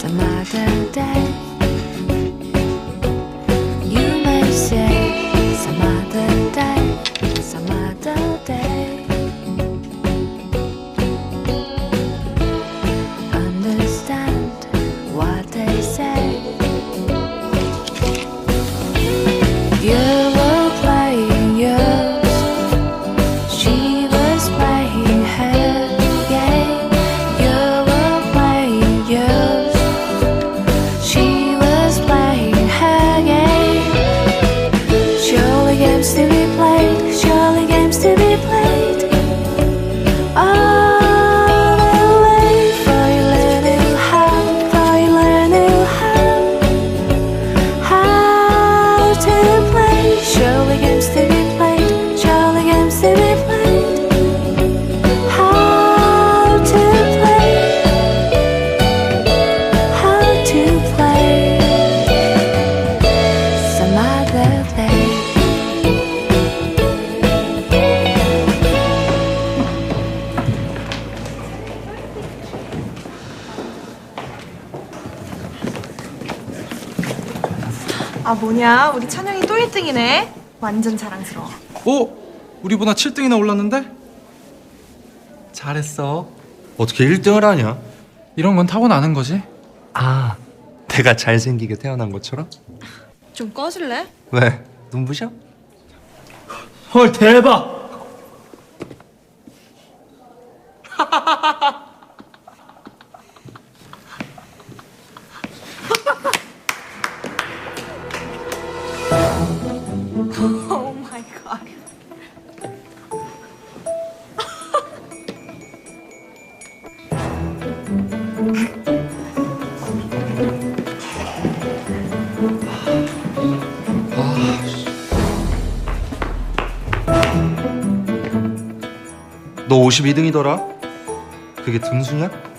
怎么等待？ 아 뭐냐 우리 찬영이 또 1등이네 완전 자랑스러워 오! 우리보다 7등이나 올랐는데? 잘했어. 어떻게 1등을 하냐? 이런 건 타고나는 거지. 아, 내가 잘생기게 태어난 것처럼? 좀 꺼질래? 왜? 눈부셔? 헐 대박. 너 52등이더라? 그게 등수냐?